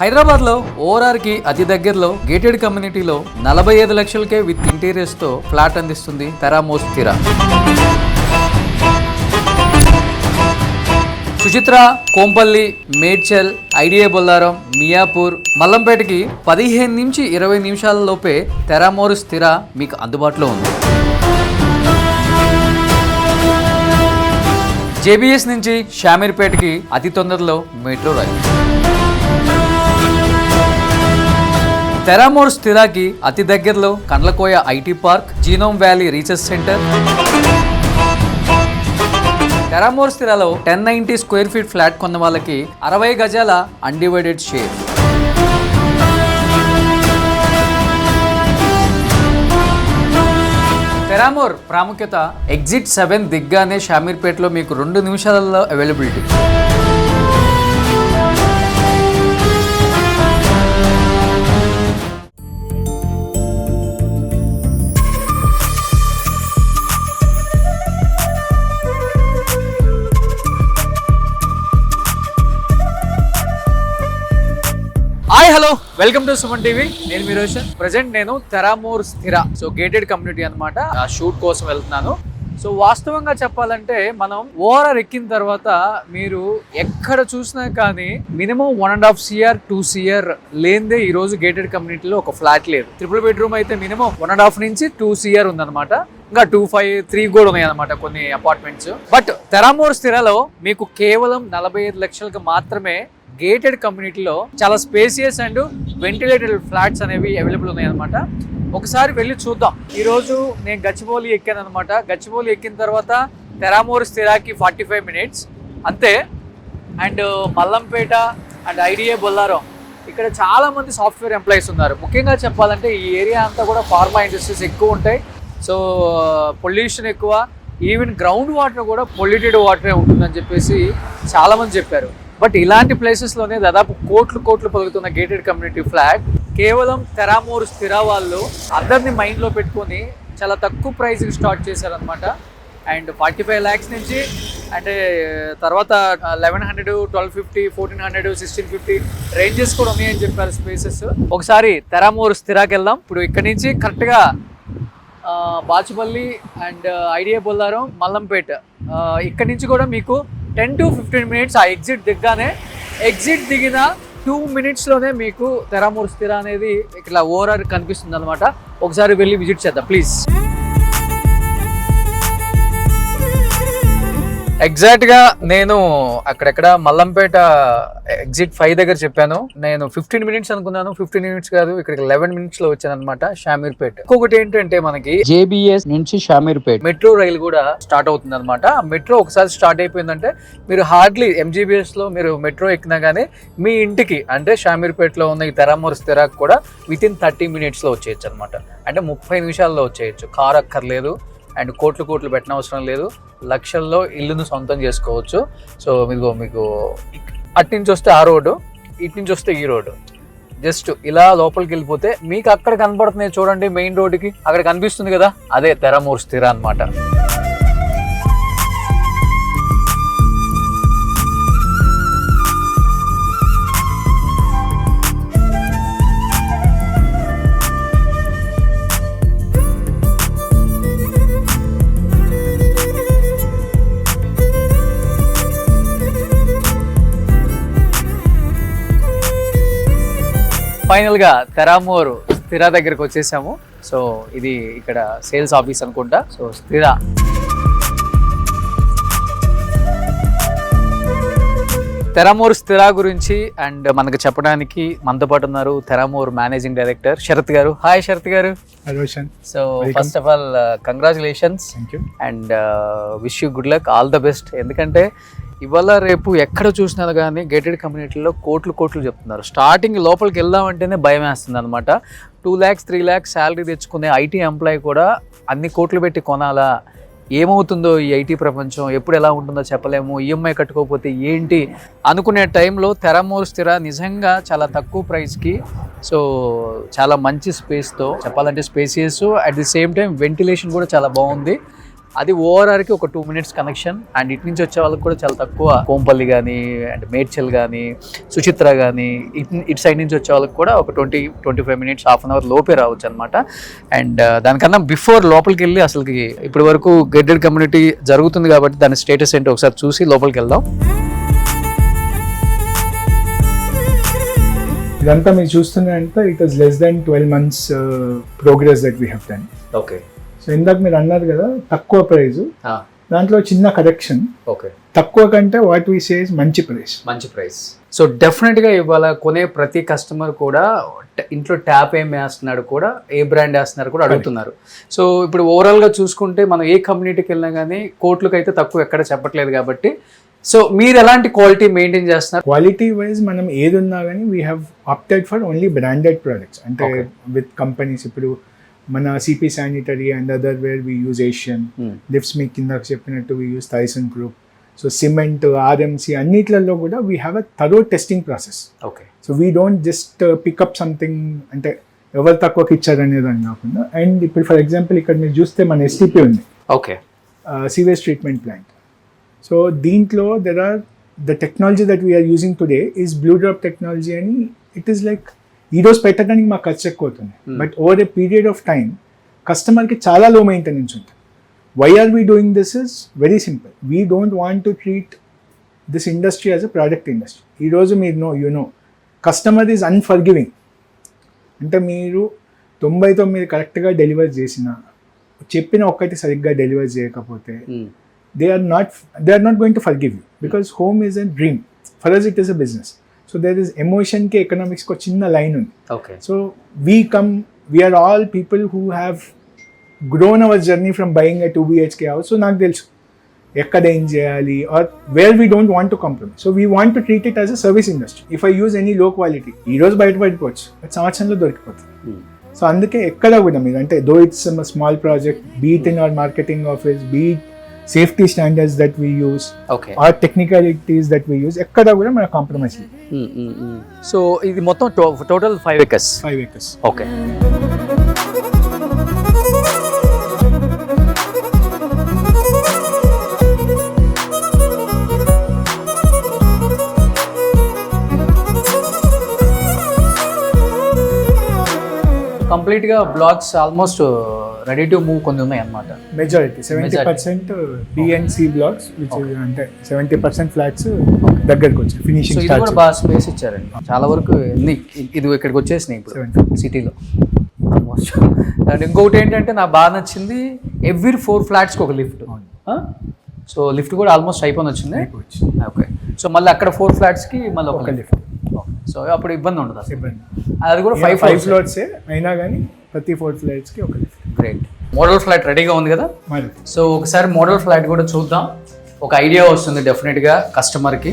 హైదరాబాద్లో ఓఆర్ఆర్కి అతి దగ్గరలో గేటెడ్ కమ్యూనిటీలో నలభై ఐదు లక్షలకే విత్ ఇంటీరియర్స్తో ఫ్లాట్ అందిస్తుంది తెరామోస్ స్థిర సుచిత్ర కోంపల్లి మేడ్చల్ ఐడియా బొల్లారం మియాపూర్ మల్లంపేటకి పదిహేను నుంచి ఇరవై నిమిషాల లోపే తెరామోరు స్థిర మీకు అందుబాటులో ఉంది. జేబీఎస్ నుంచి షామీర్పేటకి అతి తొందరలో మెట్రో రైలు. తెరామోర్ స్థిరాకి అతి దగ్గరలో Kandlakoya IT park Genome Valley research centre Teramor స్థిరాలో ten ninety square feet flat కొన్న వాళ్ళకి అరవై గజాల అన్డివైడెడ్ షేర్ తెరామోర్ ప్రాముఖ్యత ఎగ్జిట్ సెవెన్ దిగ్గానే షామీర్పేటలో మీకు రెండు నిమిషాలలో availability welcome to Suman TV నేను మీ రోషన్. ప్రజెంట్ నేను తెరామూర్ స్థిర సో గేటెడ్ కమ్యూనిటీ అనమాట ఆ షూట్ కోసం వెళ్తున్నాను. సో వాస్తవంగా చెప్పాలంటే మనం ఓవరాల్ ఎక్కిన తర్వాత మీరు ఎక్కడ చూసినా కానీ minimum one and half CR two CR లేనిదే ఈ రోజు గేటెడ్ కమ్యూనిటీలో ఒక ఫ్లాట్ లేదు. ట్రిపుల్ బెడ్రూమ్ అయితే మినిమం వన్ అండ్ హాఫ్ నుంచి టూ సిఆర్ ఉందన్నమాట. ఇంకా టూ ఫైవ్ త్రీ కూడా ఉన్నాయి అనమాట కొన్ని అపార్ట్మెంట్స్ బట్ తెరామూర్ స్థిరలో మీకు కేవలం నలభై ఐదు లక్షలకు మాత్రమే గేటెడ్ కమ్యూనిటీలో చాలా స్పేసియస్ అండ్ వెంటిలేటెడ్ ఫ్లాట్స్ అనేవి అవైలబుల్ ఉన్నాయి అనమాట ఒకసారి వెళ్ళి చూద్దాం. ఈరోజు నేను గచ్చిబౌలి ఎక్కాను అనమాట గచ్చిబౌలి ఎక్కిన తర్వాత తెరామూరు స్థిరాకి ఫార్టీ ఫైవ్ మినిట్స్ అంతే. And Mallampet and IDA Bollaram. ఇక్కడ చాలామంది సాఫ్ట్వేర్ ఎంప్లాయీస్ ఉన్నారు. ముఖ్యంగా చెప్పాలంటే ఈ ఏరియా అంతా కూడా ఫార్మా ఇండస్ట్రీస్ ఎక్కువ ఉంటాయి. సో పొల్యూషన్ ఎక్కువ. ఈవెన్ గ్రౌండ్ వాటర్ కూడా పొల్యూటెడ్ వాటరే ఉంటుందని చెప్పేసి చాలామంది చెప్పారు. బట్ ఇలాంటి ప్లేసెస్లోనే దాదాపు కోట్లు కోట్లు పలుకుతున్న గేటెడ్ కమ్యూనిటీ ఫ్లాట్ కేవలం తెరామూరు స్థిర వాళ్ళు అందరినీ మైండ్లో పెట్టుకొని చాలా తక్కువ ప్రైస్కి స్టార్ట్ చేశారనమాట అండ్ ఫార్టీ ఫైవ్ ల్యాక్స్ నుంచి అంటే తర్వాత eleven hundred twelve fifty fourteen hundred sixteen fifty ranges కూడా ఉన్నాయని చెప్పారు స్పేసెస్ ఒకసారి తెరామూరు స్థిరాకి వెళ్దాం. ఇప్పుడు ఇక్కడ నుంచి కరెక్ట్గా బాచుపల్లి అండ్ ఐడియా బొల్లారం మల్లంపేట. ఇక్కడి నుంచి కూడా మీకు టెన్ టు ఫిఫ్టీన్ మినిట్స్ ఆ ఎగ్జిట్ దిగ్గానే ఎగ్జిట్ దిగిన టూ మినిట్స్లోనే మీకు తెరామూర్ స్థిర అనేది ఇట్లా ఓవరాల్ కనిపిస్తుంది అనమాట ఒకసారి వెళ్ళి విజిట్ చేద్దాం ప్లీజ్. ఎగ్జాక్ట్గా నేను అక్కడెక్కడ మల్లంపేట ఎగ్జిట్ ఫైవ్ దగ్గర చెప్పాను. నేను ఫిఫ్టీన్ మినిట్స్ అనుకున్నాను. ఫిఫ్టీన్ మినిట్స్ కాదు ఇక్కడికి లెవెన్ మినిట్స్లో వచ్చాను అనమాట షామీర్పేట. ఇంకొకటి ఏంటంటే మనకి జేబీఎస్ నుంచి షామీర్పేట. మెట్రో రైలు కూడా స్టార్ట్ అవుతుంది అనమాట మెట్రో ఒకసారి స్టార్ట్ అయిపోయిందంటే మీరు హార్డ్లీ ఎంజీబీఎస్లో మీరు మెట్రో ఎక్కినా గానీ మీ ఇంటికి అంటే షామీర్పేటలో ఉన్న ఈ తెరామూర్ స్థిరాక్ కూడా విత్ ఇన్ థర్టీ మినిట్స్లో వచ్చేయచ్చు అనమాట అంటే ముప్పై నిమిషాల్లో వచ్చేయచ్చు. కార్ అక్కర్లేదు. అండ్ కోట్లు కోట్లు పెట్టిన అవసరం లేదు. లక్షల్లో ఇల్లును సొంతం చేసుకోవచ్చు. సో మీకు మీకు అటు నుంచి వస్తే ఆ రోడ్డు ఇటు నుంచి వస్తే ఈ రోడ్డు. జస్ట్ ఇలా లోపలికి వెళ్ళిపోతే మీకు అక్కడ కనబడుతున్నాయి చూడండి మెయిన్ రోడ్డుకి. అక్కడ కనిపిస్తుంది కదా అదే తెరమూరు స్థిర అనమాట ఫైనల్గా తెరామూరు స్థిర దగ్గరకు వచ్చేసాము. సో ఇది ఇక్కడ సేల్స్ ఆఫీస్ అనుకుంటా. సో స్థిర. తెరామూర్ స్థిర గురించి అండ్ మనకు చెప్పడానికి మనతో పాటు ఉన్నారు తెరామూర్ మేనేజింగ్ డైరెక్టర్ శరత్ గారు. హాయ్ శరత్ గారు. So first of all congratulations and wish you good luck all the best ఎందుకంటే ఇవాళ రేపు ఎక్కడ చూసినా కానీ గేటెడ్ కమ్యూనిటీలో కోట్లు కోట్లు చెప్తున్నారు. స్టార్టింగ్ లోపలికి వెళ్దామంటేనే భయం వేస్తుంది అనమాట two lakhs three lakhs salary తెచ్చుకునే ఐటీ ఎంప్లాయీ కూడా అన్ని కోట్లు పెట్టి కొనాలా? ఏమవుతుందో ఈ ఐటీ ప్రపంచం? ఎప్పుడు ఎలా ఉంటుందో చెప్పలేము. ఈఎంఐ కట్టుకోకపోతే ఏంటి? అనుకునే టైంలో తెరమూరు స్థిర నిజంగా చాలా తక్కువ ప్రైస్కి సో చాలా మంచి స్పేస్తో చెప్పాలంటే spacious at the same time ventilation కూడా చాలా బాగుంది. అది ఓఆర్ఆర్కి ఒక టూ మినిట్స్ కనెక్షన్. అండ్ ఇటు నుంచి వచ్చే వాళ్ళకి కూడా చాలా తక్కువ కోంపల్లి కానీ అండ్ మేడ్చల్ కానీ సుచిత్ర కానీ ఇటు ఇటు సైడ్ నుంచి వచ్చే వాళ్ళకి కూడా ఒక twenty twenty five minutes half an hour లోపే రావచ్చు అనమాట అండ్ దానికన్నా బిఫోర్ లోపలికి వెళ్ళి అసలుకి ఇప్పటి వరకు గెడ్డెడ్ కమ్యూనిటీ జరుగుతుంది కాబట్టి దాని స్టేటస్ ఏంటో ఒకసారి చూసి లోపలికి వెళ్దాం. ఇదంతా మీరు చూస్తున్నారంటే it was less than twelve months progress that we have done okay so ఇందాక మీరు అన్నారు కదా తక్కువ ప్రైస్ దాంట్లో చిన్న కరెక్షన్. ఓకే. తక్కువ కంటే వాట్ వీ సేస్ మంచి ప్రైస్. మంచి ప్రైస్. సో డెఫినెట్గా ఇవాళ కొనే ప్రతి కస్టమర్ కూడా ఇంట్లో ట్యాప్ ఏం వేస్తున్నాడు కూడా ఏ బ్రాండ్ వేస్తున్నారు కూడా అడుగుతున్నారు. సో ఇప్పుడు ఓవరాల్గా చూసుకుంటే మనం ఏ కమ్యూనిటీకి వెళ్ళినా కానీ కోట్లకు అయితే తక్కువ ఎక్కడ చెప్పట్లేదు కాబట్టి. సో మీరు ఎలాంటి క్వాలిటీ మెయింటైన్ చేస్తున్నారు? క్వాలిటీ వైజ్ మనం ఏది ఉన్నా కానీ we have opted for only branded products అంటే. విత్ కంపెనీస్ ఇప్పుడు మన CP sanitary and other ware we use Asian lifts మీకు కింద చెప్పినట్టు we use Thyssen group so cement RMC అన్నిట్లలో కూడా we have a thorough testing process okay so we don't just pick up something అంటే ఎవరు తక్కువకి ఇచ్చారనేది అని కాకుండా అండ్ ఇప్పుడు ఫర్ ఎగ్జాంపుల్ ఇక్కడ మీరు చూస్తే మన ఎస్టీపీ ఉంది. Okay sewage treatment plant so దీంట్లో there are the technology that we are using today is blue drop technology అని ఇట్ ఈస్ లైక్ ఈ రోజు పెట్టడానికి మాకు ఖర్చు ఎక్కువ అవుతుంది but over a period of time కస్టమర్కి చాలా లో మెయింటెనెన్స్ ఉంటుంది. Why are we doing this is very simple we don't want to treat this industry as a product industry ఈరోజు మీరు know you know customer is unforgiving అంటే మీరు తొంభై తొమ్మిది కరెక్ట్గా డెలివర్ చేసిన చెప్పిన ఒక్కటి సరిగ్గా డెలివర్ చేయకపోతే they are not they are not going to forgive you because home is a dream for us it is a business so there is ఎమోషన్కి ఎకనామిక్స్కి ఒక చిన్న లైన్ ఉంది okay so we come we are all people who have grown our journey from buying a two BHK house so నాకు తెలుసు ఎక్కడ ఏం చేయాలి or where we don't want to compromise so we want to treat it as a service industry if I use any low quality ఈ రోజు బయటపడిపోవచ్చు but సంవత్సరంలో దొరికిపోతుంది. So అందుకే ఎక్కడ కూడా మీరు అంటే though it's small project be it in our marketing office be it safety standards that we use okay. Or technicalities that we use ఎక్కడ కూడా మన కాంప్రమైజ్ సో ఇది మొత్తం total five acres five acres okay. కంప్లీట్గా blocks almost ready to move కొన్ని ఉన్నాయి అన్నమాట. Majority seventy percent B and C blocks అంటే సెవెంటీ పర్సెంట్ ఫ్లాట్స్ దగ్గరకు వచ్చాయి ఫినిషింగ్ ఇది కూడా బాగా స్పేస్ ఇచ్చారండి. చాలా వరకు ఎన్ని ఇది ఇక్కడికి వచ్చేసినాయి ఇప్పుడు సిటీలో. ఆల్మోస్ట్ అండ్ ఇంకొకటి ఏంటంటే నాకు బాగా నచ్చింది ఎవ్రీ ఫోర్ ఫ్లాట్స్కి ఒక లిఫ్ట్ సో లిఫ్ట్ కూడా ఆల్మోస్ట్ అయిపోయి వచ్చింది. ఓకే సో మళ్ళీ అక్కడ ఫోర్ ఫ్లాట్స్కి మళ్ళీ ఒక లిఫ్ట్ సో అప్పుడు ఇబ్బంది ఉండదు ఇబ్బంది. అది కూడా ఫైవ్ ఫైవ్ ఫైవ్ ఫ్లోర్సే అయినా కానీ ప్రతి ఫోర్ ఫ్లాట్స్కి ఒక లిఫ్ట్ గ్రేట్ మోడల్ ఫ్లాట్ రెడీగా ఉంది కదా? సో ఒకసారి మోడల్ ఫ్లాట్ కూడా చూద్దాం. ఒక ఐడియా వస్తుంది డెఫినెట్గా కస్టమర్కి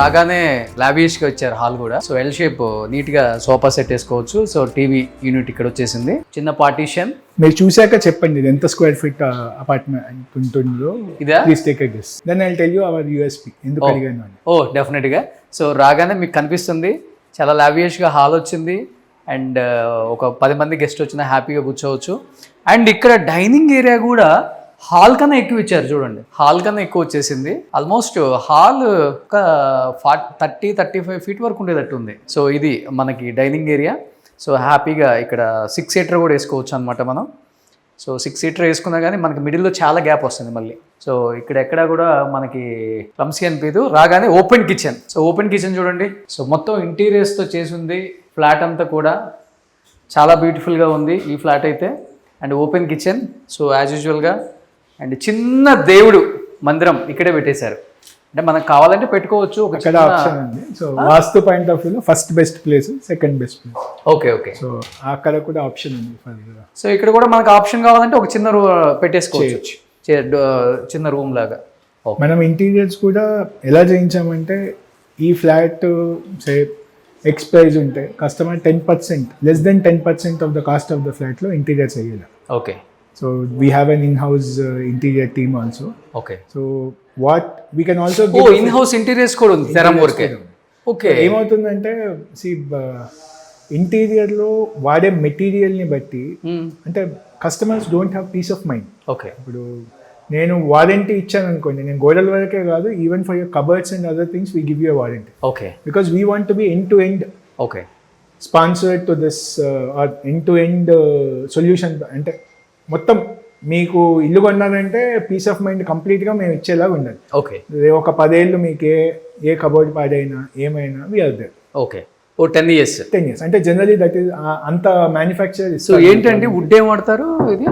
రాగానే లావిష్గా వచ్చారు హాల్ కూడా. సో ఎల్ షేప్ నీట్గా సోఫా సెట్ వేసుకోవచ్చు సో టీవీ యూనిట్ ఇక్కడ వచ్చేసింది. చిన్న పార్టీషన్ మీరు చూశాక చెప్పండి ఇది ఎంత స్క్వేర్ ఫీట్ అపార్ట్మెంట్ ఉంటుందో. ఇదా? Please take a guess then I tell you our USP ఎందుకు Oh. అడిగాను అని. ఓ డెఫినెట్గా సో రాగానే మీకు కనిపిస్తుంది. చాలా లావియష్గా హాల్ వచ్చింది. అండ్ ఒక పది మంది గెస్ట్ వచ్చినా హ్యాపీగా కూర్చోవచ్చు. అండ్ ఇక్కడ డైనింగ్ ఏరియా కూడా హాల్ కన్నా ఎక్కువ ఇచ్చారు చూడండి. హాల్ కన్నా ఎక్కువ వచ్చేసింది. ఆల్మోస్ట్ హాల్ ఒక far thirty thirty five feet వరకు ఉండేటట్టు ఉంది. సో ఇది మనకి డైనింగ్ ఏరియా. సో హ్యాపీగా ఇక్కడ సిక్స్ సీటర్ కూడా వేసుకోవచ్చు అనమాట మనం. సో సిక్స్ సీటర్ వేసుకున్నా కానీ మనకి మిడిల్లో చాలా గ్యాప్ వస్తుంది మళ్ళీ. సో ఇక్కడ ఎక్కడ కూడా మనకి క్లమ్సీ అనిపించదు రాగానే open kitchen so open kitchen చూడండి. సో మొత్తం ఇంటీరియర్స్తో చేసి ఉంది. ఫ్లాట్ అంతా కూడా చాలా బ్యూటిఫుల్గా ఉంది ఈ ఫ్లాట్ అయితే. And open kitchen so as యూజువల్గా అండ్ చిన్న దేవుడు మందిరం ఇక్కడే పెట్టేశారు. అంటే మనకు కావాలంటే పెట్టుకోవచ్చు ఒక అక్కడ ఆప్షన్ ఉంది. సో వాస్తు పాయింట్ ఆఫ్ వ్యూలో first best place second best place. Okay okay. So అక్కడ కూడా ఆప్షన్ ఉంది సో ఇక్కడ కూడా మనకు ఆప్షన్ కావాలంటే ఒక చిన్న రూ పెట్టేసుకోవచ్చు. చిన్న రూమ్ లాగా. ఓకే. మనం ఇంటీరియర్స్ కూడా ఎలా చేయించామంటే ఈ ఫ్లాట్ సే ఎక్స్ ప్రైజ్ ఉంటే customer ten percent less than ten percent of the cost of the ఫ్లాట్లో ఇంటీరియర్స్ అయ్యేలా. Okay. So we have an in house interior team also okay so what we can also oh in house interiors కూడా ఉంది తెరమూర్కే okay ఏమవుతుందంటే C ఇంటీరియర్లో వాడే మెటీరియల్ని బట్టి అంటే customers don't have peace of mind okay ఇప్పుడు నేను వారంటీ ఇచ్చాను అనుకోండి నేను గోడల వరకే కాదు even for your cupboards and other things we give you warranty okay because we want be end to end okay sponsored to this end to end solution uh, అంటే మొత్తం మీకు ఇల్లు కొన్నారంటే పీస్ ఆఫ్ మైండ్ కంప్లీట్గా మేము ఇచ్చేలాగా ఉండాలి okay. ఒక పదేళ్ళు మీకు ఏ ఏ కబోర్డ్ పాడైనా ఏమైనా we are there okay. Oh ten years ten years అంటే జనరలీ దట్ ఈస్ అంత మ్యానుఫ్యాక్చర్ సో ఏంటంటే వుడ్ ఏం వాడతారు ఇది?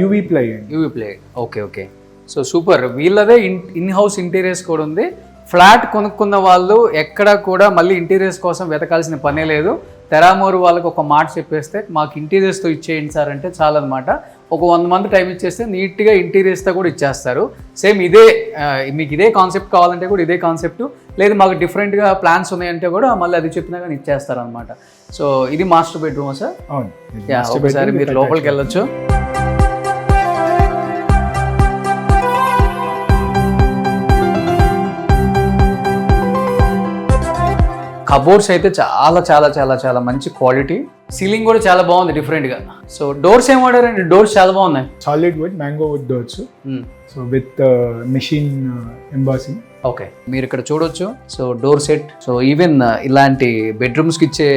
UV ply UV plate okay okay. So super వీళ్ళదే in in house interiors కూడా ఉంది. ఫ్లాట్ కొనుక్కున్న వాళ్ళు ఎక్కడ కూడా మళ్ళీ ఇంటీరియర్స్ కోసం వెతకాల్సిన పనే లేదు. తెరామూరు వాళ్ళకి ఒక మాట చెప్పేస్తే మాకు ఇంటీరియర్స్తో ఇచ్చేయండి సార్ అంటే చాలన్నమాట. ఒక వంద మంది టైం ఇచ్చేస్తే నీట్గా ఇంటీరియర్స్తో కూడా ఇచ్చేస్తారు. సేమ్ ఇదే మీకు ఇదే కాన్సెప్ట్ కావాలంటే కూడా ఇదే కాన్సెప్ట్ లేదు మాకు డిఫరెంట్గా ప్లాన్స్ ఉన్నాయంటే కూడా మళ్ళీ అది చెప్పినా కానీ ఇచ్చేస్తారు అనమాట సో ఇది మాస్టర్ బెడ్రూమా సార్? ఒకసారి మీరు లోపలికి వెళ్ళొచ్చు. కబోర్డ్స్ అయితే చాలా చాలా చాలా చాలా మంచి క్వాలిటీ. సీలింగ్ కూడా చాలా బాగుంది డిఫరెంట్గా సో డోర్స్ ఏం వాడారండి? డోర్స్ చాలా బాగున్నాయి. Solid wood mango wood doors so with machine embossing okay మీరు ఇక్కడ చూడొచ్చు. So door set so even ఇలాంటి బెడ్రూమ్స్కి ఇచ్చే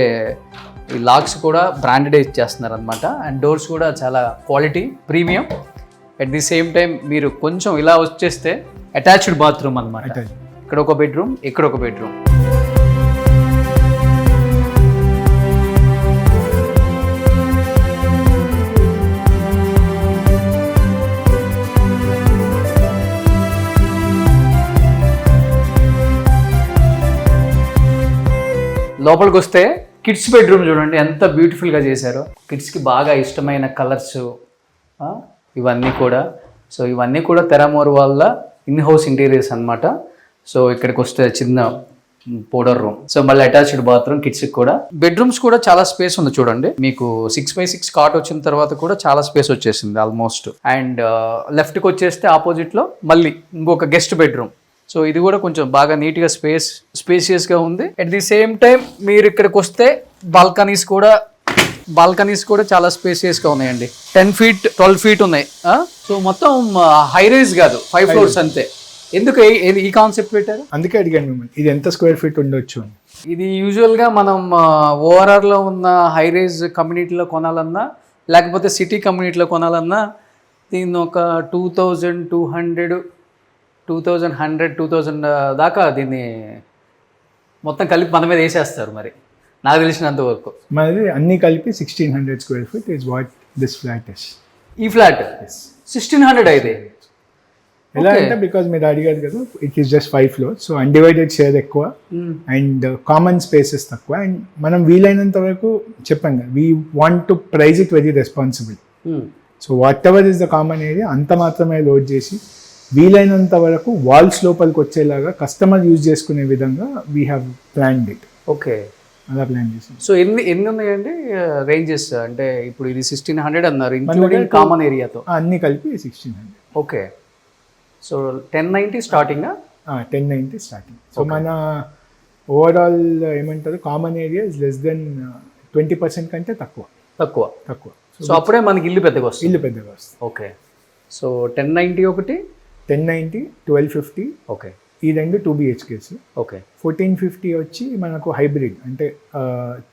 ఈ లాక్స్ కూడా బ్రాండెడ్ ఇచ్చేస్తున్నారు అనమాట అండ్ డోర్స్ కూడా చాలా quality premium at the same time మీరు కొంచెం ఇలా వచ్చేస్తే అటాచ్డ్ బాత్రూమ్ అనమాట ఇక్కడ ఒక బెడ్రూమ్ ఇక్కడ ఒక బెడ్రూమ్ లోపలికి వస్తే కిడ్స్ బెడ్రూమ్ చూడండి ఎంత బ్యూటిఫుల్గా చేశారో. కిడ్స్కి బాగా ఇష్టమైన కలర్స్ ఇవన్నీ కూడా. సో ఇవన్నీ కూడా తెరామోర్ వాళ్ళ ఇన్ హౌస్ ఇంటీరియర్స్ అన్నమాట. సో ఇక్కడికి వస్తే చిన్న పౌడర్ రూమ్ సో మళ్ళీ అటాచ్డ్ బాత్రూమ్ కిడ్స్కి కూడా. బెడ్రూమ్స్ కూడా చాలా స్పేస్ ఉంది చూడండి. మీకు సిక్స్ బై సిక్స్ కాట్ వచ్చిన తర్వాత కూడా చాలా స్పేస్ వచ్చేసింది ఆల్మోస్ట్ అండ్ లెఫ్ట్కి వచ్చేస్తే ఆపోజిట్లో మళ్ళీ ఇంకొక గెస్ట్ బెడ్రూమ్ సో ఇది కూడా కొంచెం బాగా నీట్గా స్పేస్ స్పేసియస్గా ఉంది. అట్ ది సేమ్ టైం మీరు ఇక్కడికి వస్తే బాల్కనీస్ కూడా బాల్కనీస్ కూడా చాలా స్పేసియస్గా ఉన్నాయండి. టెన్ ఫీట్ ట్వెల్వ్ ఫీట్ ఉన్నాయి. సో మొత్తం హై రైజ్ కాదు. ఫైవ్ ఫ్లోర్స్ అంతే. ఎందుకు ఈ- కాన్సెప్ట్ పెట్టారు? అందుకే అడిగాను మిమ్మల్ని. ఇది ఎంత స్క్వేర్ ఫీట్ ఉండొచ్చు అని. ఇది యూజువల్గా మనం ఓఆర్ఆర్లో ఉన్న హై రైజ్ కమ్యూనిటీలో కొనాలన్నా లేకపోతే సిటీ కమ్యూనిటీలో కొనాలన్నా దీన్ని ఒక two thousand two hundred two thousand hundred two thousand దాకా దీన్ని మొత్తం కలిపి మన మీద వేసేస్తారు మరి. నాకు తెలిసినంత వరకు. మనది అన్ని కలిపి sixteen hundred square feet is what this flat is ఈ ఫ్లాట్? సిక్స్టీన్ హండ్రెడ్ అయితే. ఎలా అంటే బికాజ్ మీరు అడిగారు కదా it is just five floor so undivided share ఎక్కువ. అండ్ కామన్ స్పేసెస్ తక్కువ. అండ్ మనం వీలైనంత వరకు చెప్పాం కదా we want to price it very responsible so whatever is the common area అంత మాత్రమే లోడ్ చేసి వీలైనంత వరకు వాల్స్ లోపలికి వచ్చేలాగా కస్టమర్ యూజ్ చేసుకునే విధంగా we have plan it okay. అలా ప్లాన్ చేసాం. సో ఎన్ని ఎన్ని ఉన్నాయండి రేంజెస్ అంటే ఇప్పుడు ఇది సిక్స్టీన్ హండ్రెడ్ అన్నారు ఇంక్లూడింగ్ కామన్ ఏరియాతో అన్ని కలిపి sixteen hundred okay. So ten ninety starting ten ninety starting so మన ఓవరాల్ ఏమంటారు common area is less than twenty percent కంటే తక్కువ. తక్కువ. తక్కువ. సో అప్పుడే మనకి ఇల్లు పెద్దగా వస్తుంది. ఇల్లు పెద్దగా వస్తుంది. ఓకే. సో టెన్ నైంటీ ఒకటి ten ninety twelve fifty okay. ఈ రెండు two BHKs okay. Fourteen fifty వచ్చి మనకు హైబ్రిడ్ అంటే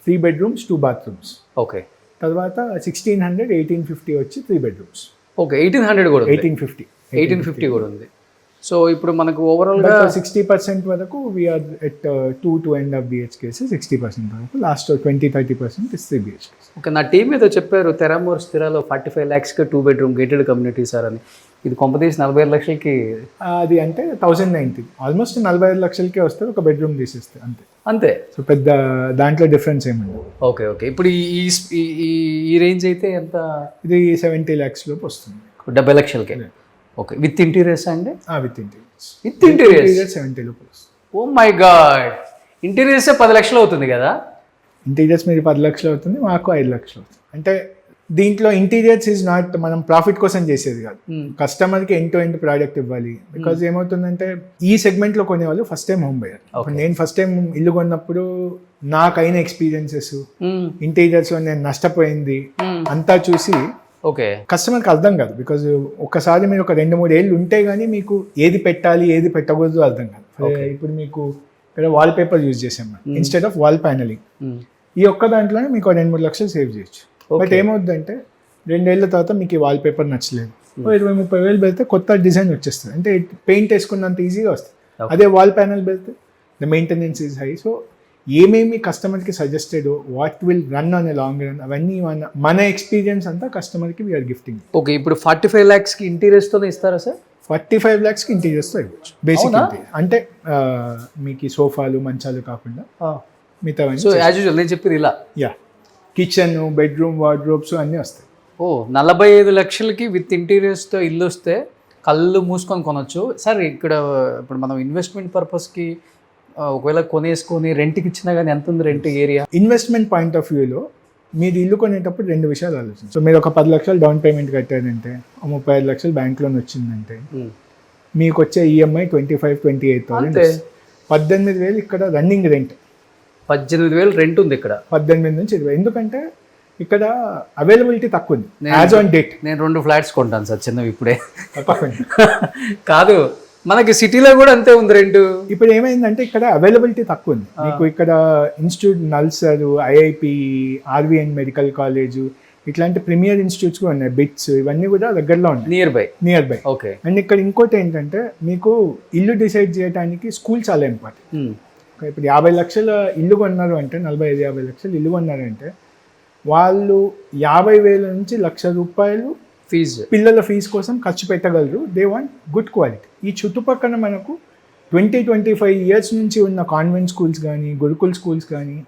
three bedrooms two bathrooms okay. తర్వాత సిక్స్టీన్ హండ్రెడ్ ఎయిటీన్ ఫిఫ్టీ వచ్చి three bedrooms okay eighteen hundred కూడా ఎయిటీన్ ఫిఫ్టీ ఎయిటీన్ ఫిఫ్టీ కూడా ఉంది. సో ఇప్పుడు మనకు ఓవరాల్గా సిక్స్టీ పర్సెంట్ వరకు we are at two two and half BHKs sixty percent వరకు. Last twenty thirty percent is three BHKs okay నా టీం ఏదో చెప్పారు తెరామూర్ స్థిరాలో forty five ల్యాక్స్కి two bedroom gated community sir అని. ఇది కొంపతీసి నలభై ఐదు లక్షలకి అది అంటే థౌజండ్ నైన్టీ ఆల్మోస్ట్ నలభై ఐదు లక్షలకే వస్తే ఒక బెడ్రూమ్ తీసేస్తే అంతే. అంతే? సో పెద్ద దాంట్లో డిఫరెన్స్ ఏముండదు ఓకే ఓకే. ఇప్పుడు ఈ ఈ- ఈ- ఈ- ఈ రేంజ్ అయితే ఎంత? ఇది సెవెంటీ ల్యాక్స్ లోపు వస్తుంది. డెబ్బై లక్షలకి. ఓకే విత్ ఇంటీరియర్స్ అండి? With interiors with interiors interior seventy వస్తుంది ఓ మై గాడ్ ఇంటీరియర్సే పది లక్షలు అవుతుంది కదా? ఇంటీరియర్స్ మీరు పది లక్షలు అవుతుంది మాకు ఐదు లక్షలు అవుతుంది. అంటే దీంట్లో ఇంటీరియర్స్ ఈజ్ నాట్ మనం ప్రాఫిట్ కోసం చేసేది కాదు. కస్టమర్కి ఎండ్ టు ఎండ్ ప్రోడక్ట్ ఇవ్వాలి. బికాజ్ ఏమవుతుందంటే ఈ segment లో కొనేవాళ్ళు ఫస్ట్ టైం హోమ్ బయర్. నేను ఫస్ట్ టైం ఇల్లు కొన్నప్పుడు నాకైన ఎక్స్పీరియన్సెస్ ఇంటీరియర్స్లో నేను నష్టపోయింది. అంతా చూసి ఓకే. కస్టమర్కి అర్థం కాదు. బికాజ్ ఒకసారి మీరు ఒక రెండు మూడు ఏళ్ళు ఉంటే గానీ మీకు ఏది పెట్టాలి ఏది పెట్టకూడదు అర్థం కాదు. ఇప్పుడు మీకు ఇక్కడ వాల్ పేపర్ యూజ్ చేసాం ఇన్స్టెడ్ ఆఫ్ వాల్ ప్యానలింగ్ ఈ ఒక్క దాంట్లోనే మీకు ఒక రెండు మూడు లక్షలు సేవ్ చేయొచ్చు. బట్ ఏమవుతుందంటే రెండేళ్ళ తర్వాత మీకు ఈ వాల్ పేపర్ నచ్చలేదు ఇరవై ముప్పై వేలు పెడితే కొత్త డిజైన్ వచ్చేస్తుంది. అంటే పెయింట్ వేసుకున్నంత ఈజీగా వస్తుంది. అదే వాల్ ప్యానల్ పెడితే the maintenance is high so ఏమేమి కస్టమర్కి suggested what will run on a long run అవన్నీ మన మన ఎక్స్పీరియన్స్ అంతా కస్టమర్కి వీఆర్ గిఫ్టింగ్ ఓకే ఇప్పుడు ఫార్టీ ఫైవ్ ల్యాక్స్కి ఇంటీరియర్స్తోనే ఇస్తారా సార్? ఫార్టీ ఫైవ్ ల్యాక్స్కి ఇంటీరియర్స్తో ఇవ్వచ్చు. బేసిక్? అంటే మీకు సోఫాలు మంచాలు కాకుండా మిగతా సో యాజ్ యూజువల్ నేను చెప్పేది ఇలా. యా కిచెన్ బెడ్రూమ్ వార్డ్రోబ్స్ అన్నీ వస్తాయి. ఓ నలభై ఐదు లక్షలకి విత్ ఇంటీరియర్స్తో ఇల్లు వస్తే కళ్ళు మూసుకొని కొనొచ్చు. సార్ ఇక్కడ ఇప్పుడు మనం ఇన్వెస్ట్మెంట్ పర్పస్కి ఒకవేళ కొనేసుకొని రెంట్కి ఇచ్చినా కానీ ఎంత ఉంది rent area? Investment point of వ్యూలో మీరు ఇల్లు కొనేటప్పుడు రెండు విషయాలు ఆలోచించండి. సో మీరు ఒక పది లక్షలు డౌన్ పేమెంట్ కట్టారంటే ముప్పై ఐదు లక్షలు బ్యాంక్ లోన్ వచ్చిందంటే మీకు వచ్చే EMI twenty five twenty eight thousand. పద్దెనిమిది వేలు ఇక్కడ రన్నింగ్ రెంట్ పద్దెనిమిది వేలు రెంట్ ఉంది ఇక్కడ. పద్దెనిమిది నుంచి ఇరవై. ఎందుకంటే ఇక్కడ అవైలబిలిటీ తక్కువ ఉంది. యాజ్ ఆన్ డేట్ నేను రెండు ఫ్లాట్స్ కొంటాను సార్ చిన్నవి ఇప్పుడే. కాదు మనకి సిటీలో కూడా అంతే ఉంది రెంట్ ఇప్పుడు ఏమైందంటే ఇక్కడ అవైలబిలిటీ తక్కువ ఉంది. మీకు ఇక్కడ institute NALSAR IIP RVN medical college ఇట్లాంటి ప్రీమియర్ ఇన్స్టిట్యూట్స్ కూడా ఉన్నాయి. బిట్స్ ఇవన్నీ కూడా దగ్గరలో ఉన్నాయి. Near by near by okay and ఇక్కడ ఇంకోటి ఏంటంటే మీకు ఇల్లు డిసైడ్ చేయడానికి స్కూల్ చాలా ఇంపార్టెంట్ ఇప్పుడు యాభై లక్షల ఇల్లు కొన్నారు అంటే నలభై ఐదు యాభై లక్షలు ఇల్లు కొన్నారంటే వాళ్ళు యాభై వేల నుంచి లక్ష రూపాయలు ఫీజు పిల్లల ఫీజు కోసం ఖర్చు పెట్టగలరు. దే వాంట్ గుడ్ క్వాలిటీ ఈ చుట్టుపక్కల మనకు ట్వంటీ ట్వంటీ ఫైవ్ ఇయర్స్ నుంచి ఉన్న కాన్వెంట్ స్కూల్స్ కానీ గురుకుల్ స్కూల్స్ కానీ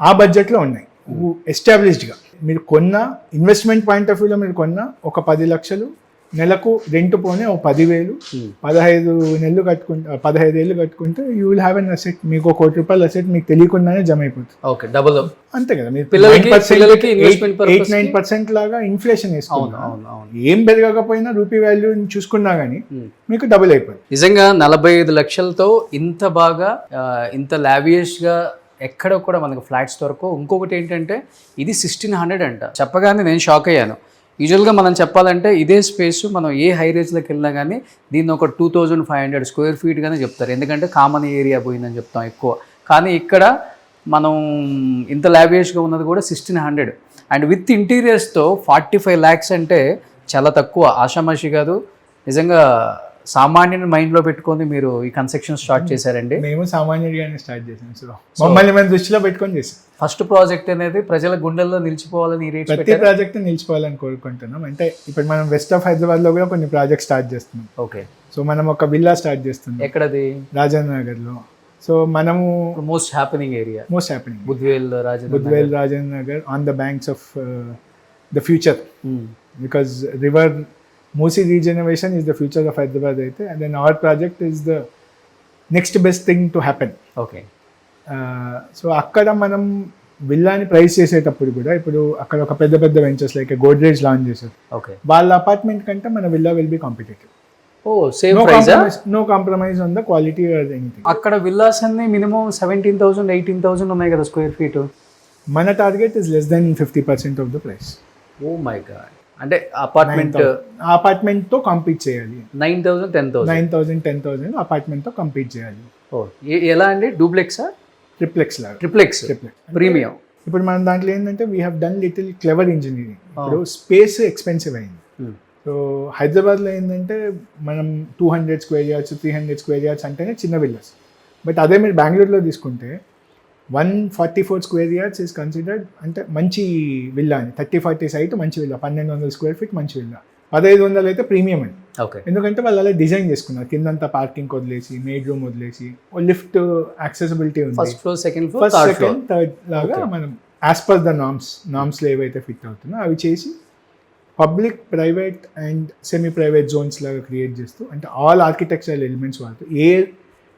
ఆ బడ్జెట్లో ఉన్నాయి. ఎస్టాబ్లిష్డ్గా మీరు కొన్న ఇన్వెస్ట్మెంట్ పాయింట్ ఆఫ్ వ్యూలో మీరు కొన్న ఒక పది లక్షలు నెలకు రెంట్ పోనే ఒక పదివేలు పదహైదు నెలలు కట్టుకుంటే పదహైదు ఏళ్ళు కట్టుకుంటే you will have an asset మీకు ఒక కోటి రూపాయల అసెట్ మీకు తెలియకుండానే జమ అయిపోతుంది. ఓకే డబుల్ అంతే కదా మీరు పిల్లలకి- ఎయిట్ నైన్ పర్సెంట్ లాగా ఇన్ఫ్లేషన్ అవును వేసుకున్నా. అవును అవును ఏం పెరగకపోయినా రూపీ వాల్యూ చూసుకున్నా కానీ మీకు డబుల్ అయిపోయింది నిజంగా నలభై ఐదు లక్షలతో ఇంత బాగా ఇంత లావియస్గా ఎక్కడ కూడా మనకు ఫ్లాట్స్ దొరకవు ఇంకొకటి ఏంటంటే ఇది సిక్స్టీన్ హండ్రెడ్ అంట. చెప్పగానే నేను షాక్ అయ్యాను. యూజువల్గా మనం చెప్పాలంటే ఇదే స్పేస్ మనం ఏ హై రేంజ్లోకి వెళ్ళినా కానీ దీన్ని ఒక two thousand five hundred square ఫీట్గానే చెప్తారు. ఎందుకంటే కామన్ ఏరియా పోయిందని చెప్తాం ఎక్కువ. కానీ ఇక్కడ మనం ఇంత లావియస్గా ఉన్నది కూడా సిక్స్టీన్ హండ్రెడ్ అండ్ విత్ ఇంటీరియర్స్తో ఫార్టీ ఫైవ్ ల్యాక్స్ అంటే చాలా తక్కువ. ఆషామాషి కాదు. నిజంగా సామాన్యుని మైండ్లో పెట్టుకొని మీరు ఈ కన్స్ట్రక్షన్ స్టార్ట్ చేశారండి? మేము సామాన్యుడిగానే స్టార్ట్ చేసాం సో మమ్మల్ని మేము దృష్టిలో పెట్టుకొని చేసాం ఫస్ట్ ప్రాజెక్ట్ అనేది ప్రజల గుండెల్లో నిలిచిపోవాలని ఈ రేట్స్ ప్రతి ప్రాజెక్ట్ నిలిచిపోవాలని కోరుకుంటున్నాం. అంటే ఇప్పుడు మనం వెస్ట్ ఆఫ్ హైదరాబాద్లో కూడా కొన్ని ప్రాజెక్ట్ స్టార్ట్ చేస్తున్నాం. ఓకే. సో మనం ఒక విల్లా స్టార్ట్ చేస్తున్నాం. ఎక్కడది? రాజేంద్ర నగర్లో సో మనము most happening area most happening Budvel Rajendra Budvel Rajendranagar on the banks of the future because river Musi regeneration is the future of Hyderabad అయితే and then our project is the next best thing to happen okay so అక్కడ మనం విల్లాని price చేసేటప్పుడు కూడా ఇప్పుడు అక్కడ ఒక పెద్ద పెద్ద వెంచర్స్ లైక్ గోడ్రేజ్ లాంచ్ చేశారు ఓకే వాళ్ళ అపార్ట్మెంట్ కంటే మన villa will be competitive oh same compromise no compromise on the quality anything అక్కడ విల్లాస్ అన్ని minimum seventeen thousand eighteen thousand ఉన్నాయి కదా స్క్వేర్ ఫీట్ మన target is less than fifty percent of the price oh my god అంటే apartment ఆ అపార్ట్మెంట్తో compete చేయాలి. Nine thousand ten thousand nine thousand ten thousand అపార్ట్మెంట్తో compete చేయాలి. ఓ ఎలా అండి? డూప్లెక్సా? ట్రిప్లెక్స్ లాగా. ట్రిప్లెక్స్ ట్రిప్లెక్స్ ప్రీమియం ఇప్పుడు మనం దాంట్లో ఏంటంటే we have done little clever engineering ఇప్పుడు స్పేస్ ఎక్స్పెన్సివ్ అయింది. సో హైదరాబాద్లో ఏంటంటే మనం two hundred square yards three hundred square yards అంటేనే చిన్న విల్లాస్ బట్ అదే మీరు బెంగళూరులో తీసుకుంటే one forty four square yards is considered అంటే మంచి విల్లా అని థర్టీ ఫార్టీ సైట్ మంచి విల్లా. పన్నెండు వందల స్క్వేర్ ఫీట్ మంచి విల్లా. పదహైదు వందలు అయితే ప్రీమియం అని ఓకే ఎందుకంటే వాళ్ళు అలా డిజైన్ చేసుకున్నారు. కిందంతా పార్కింగ్ వదిలేసి మేడ్ రూమ్ వదిలేసి లిఫ్ట్ యాక్సెసిబిలిటీ ఉంది. First floor second floor first second third లాగా మనం యాజ్ పర్ ద నామ్స్ నామ్స్లో ఏవైతే ఫిట్ అవుతుందో అవి చేసి public private and semi private zones లాగా క్రియేట్ చేస్తూ అంటే ఆల్ ఆర్కిటెక్చరల్ ఎలిమెంట్స్ వాడుతూ ఏ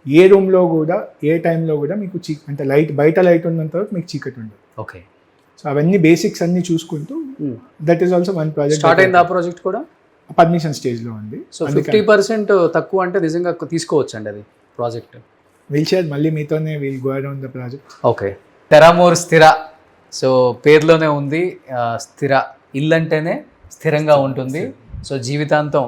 ఏ రూమ్లో కూడా ఏ టైంలో కూడా మీకు చీ అంటే లైట్ బయట లైట్ ఉన్నంత వరకు మీకు చీకటి ఉండదు. ఓకే. సో అవన్నీ బేసిక్స్ అన్ని చూసుకుంటూ that is also one project start అయింది ఆ ప్రాజెక్ట్ కూడా? పర్మిషన్ స్టేజ్లో ఉంది. సో ఫిఫ్టీ పర్సెంట్ తక్కువ అంటే నిజంగా తీసుకోవచ్చు అండి అది ప్రాజెక్ట్ విల్ షేర్ మళ్ళీ మీతోనే will go around the project okay. Terramor Sthira. So పేరులోనే ఉంది స్థిర. ఇల్లు అంటేనే స్థిరంగా ఉంటుంది. సో జీవితాంతం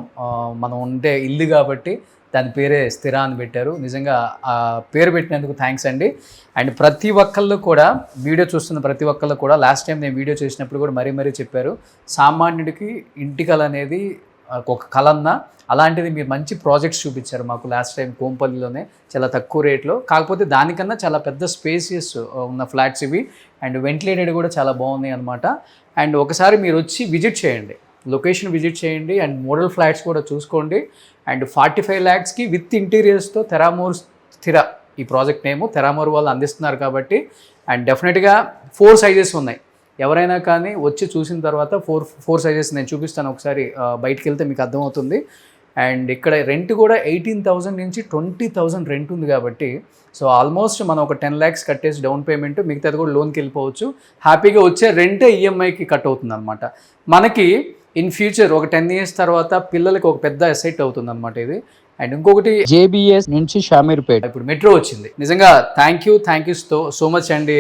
మనం ఉండే ఇల్లు కాబట్టి దాని పేరే స్థిర అని పెట్టారు. నిజంగా ఆ పేరు పెట్టినందుకు థ్యాంక్స్ అండి. అండ్ ప్రతి ఒక్కళ్ళు కూడా వీడియో చూస్తున్న ప్రతి ఒక్కళ్ళు కూడా లాస్ట్ టైం నేను వీడియో చేసినప్పుడు కూడా మరీ మరీ చెప్పారు సామాన్యుడికి ఇంటికల అనేది ఒక కలన్న అలాంటిది మీరు మంచి ప్రాజెక్ట్స్ చూపించారు మాకు లాస్ట్ టైం కోంపల్లిలోనే చాలా తక్కువ రేట్లో కాకపోతే దానికన్నా చాలా పెద్ద స్పేసియస్ ఉన్న ఫ్లాట్స్ ఇవి. అండ్ వెంటిలేటెడ్ కూడా చాలా బాగున్నాయి అనమాట అండ్ ఒకసారి మీరు వచ్చి విజిట్ చేయండి. లొకేషన్ విజిట్ చేయండి అండ్ మోడల్ ఫ్లాట్స్ కూడా చూసుకోండి. అండ్ ఫార్టీ ఫైవ్ ల్యాక్స్కి విత్ ఇంటీరియర్స్తో తెరామూర్ స్థిర ఈ ప్రాజెక్ట్ నేము తెరామూర్ వాళ్ళు అందిస్తున్నారు కాబట్టి అండ్ డెఫినెట్గా ఫోర్ సైజెస్ ఉన్నాయి. ఎవరైనా కానీ వచ్చి చూసిన తర్వాత ఫోర్ ఫోర్ సైజెస్ నేను చూపిస్తాను ఒకసారి బయటికి వెళ్తే మీకు అర్థమవుతుంది. అండ్ ఇక్కడ రెంట్ కూడా ఎయిటీన్ థౌసండ్ నుంచి ట్వంటీ థౌసండ్ రెంట్ ఉంది కాబట్టి సో ఆల్మోస్ట్ మనం ఒక టెన్ ల్యాక్స్ కట్టేసి డౌన్ పేమెంట్ మిగతాది కూడా లోన్కి వెళ్ళిపోవచ్చు. హ్యాపీగా వచ్చే రెంటే ఈఎంఐకి కట్ అవుతుంది అనమాట మనకి ఇన్ ఫ్యూచర్ ఒక టెన్ ఇయర్స్ తర్వాత పిల్లలకి ఒక పెద్ద ఎసెట్ అవుతుంది అనమాట ఇది. అండ్ ఇంకొకటి జేబిఎస్ నుంచి షామీర్పేట. ఇప్పుడు మెట్రో వచ్చింది. నిజంగా thank you thank you so so much అండి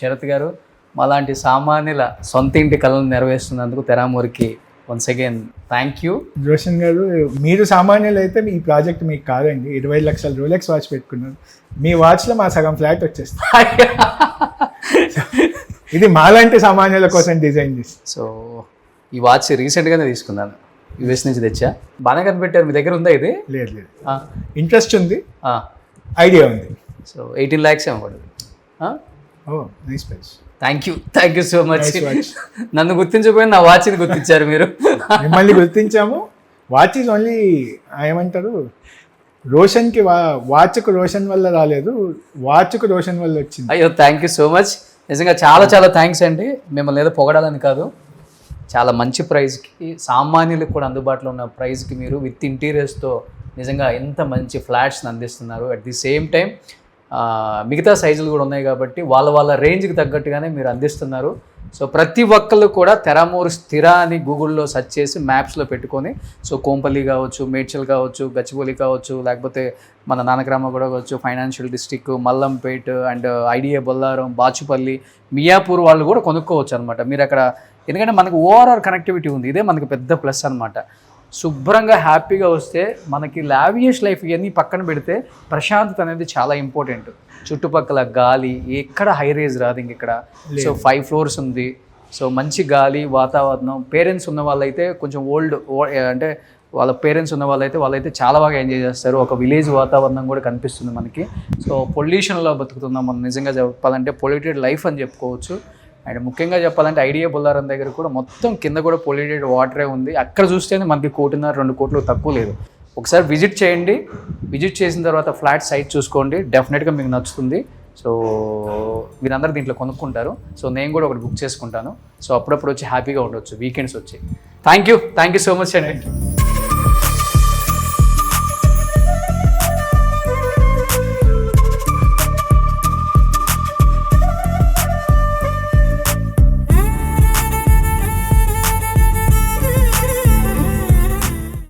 శరత్ గారు. మాలాంటి సామాన్యుల సొంత ఇంటి కళను నెరవేరుస్తున్నందుకు తెరామూరికి once again thank you Roshan గారు మీరు సామాన్యులు అయితే ఈ ప్రాజెక్ట్ మీకు కాదండి. ఇరవై లక్షల రోలెక్స్ వాచ్ పెట్టుకున్నారు. మీ వాచ్లో మా సగం ఫ్లాట్ వచ్చేస్తుంది. ఇది మాలాంటి సామాన్యుల కోసం డిజైన్ చేసి. సో ఈ వాచ్ రీసెంట్గానే తీసుకున్నాను. యుఎస్ నుంచి తెచ్చా. బాగానే కనిపెట్టారు. మీ దగ్గర ఉందా ఇది? లేదు లేదు. ఇంట్రెస్ట్ ఉంది. ఐడియా ఉంది. సో ఎయిటీన్ ల్యాక్స్ ఏమో పడుతుంది ఓ nice price thank you thank you so much. నన్ను గుర్తించకపోయిన నా వాచ్ని గుర్తించారు మీరు. మిమ్మల్ని గుర్తించాము. వాచ్ ఈజ్ ఓన్లీ ఏమంటారు? రోషన్కి వా వాచ్కు రోషన్ వల్ల రాలేదు. వాచ్కు రోషన్ వల్ల వచ్చింది. అయ్యో థ్యాంక్ యూ సో మచ్ నిజంగా చాలా చాలా థ్యాంక్స్ అండి. మిమ్మల్ని ఏదో పొగడాలని కాదు. చాలా మంచి ప్రైస్కి సామాన్యులకు కూడా అందుబాటులో ఉన్న ప్రైస్కి మీరు విత్ ఇంటీరియర్స్తో నిజంగా ఎంత మంచి ఫ్లాట్స్ని అందిస్తున్నారు. అట్ ది సేమ్ టైం మిగతా సైజులు కూడా ఉన్నాయి కాబట్టి వాళ్ళ వాళ్ళ రేంజ్కి తగ్గట్టుగానే మీరు అందిస్తున్నారు. సో ప్రతి ఒక్కళ్ళు కూడా తెరామూరు స్థిర అని గూగుల్లో సెర్చ్ చేసి మ్యాప్స్లో పెట్టుకొని సో కోంపల్లి కావచ్చు మేడ్చల్ కావచ్చు గచ్చిబౌలి కావచ్చు లేకపోతే మన నానక్రామ కూడా కావచ్చు financial district Mallampet and IDA Bollaram Bachupally Miyapur వాళ్ళు కూడా కొనుక్కోవచ్చు అనమాట మీరు అక్కడ ఎందుకంటే మనకు ఓవరాల్ కనెక్టివిటీ ఉంది. ఇదే మనకు పెద్ద ప్లస్ అనమాట శుభ్రంగా హ్యాపీగా వస్తే మనకి లావియస్ లైఫ్ ఇవన్నీ పక్కన పెడితే ప్రశాంతత అనేది చాలా ఇంపార్టెంట్ చుట్టుపక్కల గాలి ఎక్కడ హై రేజ్ రాదు ఇంక ఇక్కడ. సో ఫైవ్ ఫ్లోర్స్ ఉంది. సో మంచి గాలి వాతావరణం పేరెంట్స్ ఉన్న వాళ్ళైతే కొంచెం ఓల్డ్ అంటే వాళ్ళ పేరెంట్స్ ఉన్న వాళ్ళైతే వాళ్ళైతే చాలా బాగా ఎంజాయ్ చేస్తారు. ఒక విలేజ్ వాతావరణం కూడా కనిపిస్తుంది మనకి. సో పొల్యూషన్లో బతుకుతున్నాం మనం. నిజంగా చెప్పాలంటే పొల్యూటెడ్ లైఫ్ అని చెప్పుకోవచ్చు. అండ్ ముఖ్యంగా చెప్పాలంటే ఐడియా బొల్లారం దగ్గర కూడా మొత్తం కింద కూడా పొల్యూటెడ్ వాటరే ఉంది. అక్కడ చూస్తేనే మనకి కోటిన్నర రెండు కోట్లు తక్కువ లేదు. ఒకసారి విజిట్ చేయండి. విజిట్ చేసిన తర్వాత ఫ్లాట్ సైట్ చూసుకోండి. డెఫినెట్గా మీకు నచ్చుతుంది. సో మీరందరూ దీంట్లో కొనుక్కుంటారు. సో నేను కూడా ఒకటి బుక్ చేసుకుంటాను. సో అప్పుడప్పుడు వచ్చి హ్యాపీగా ఉండొచ్చు. వీకెండ్స్ వచ్చి. Thank you thank you so much అండి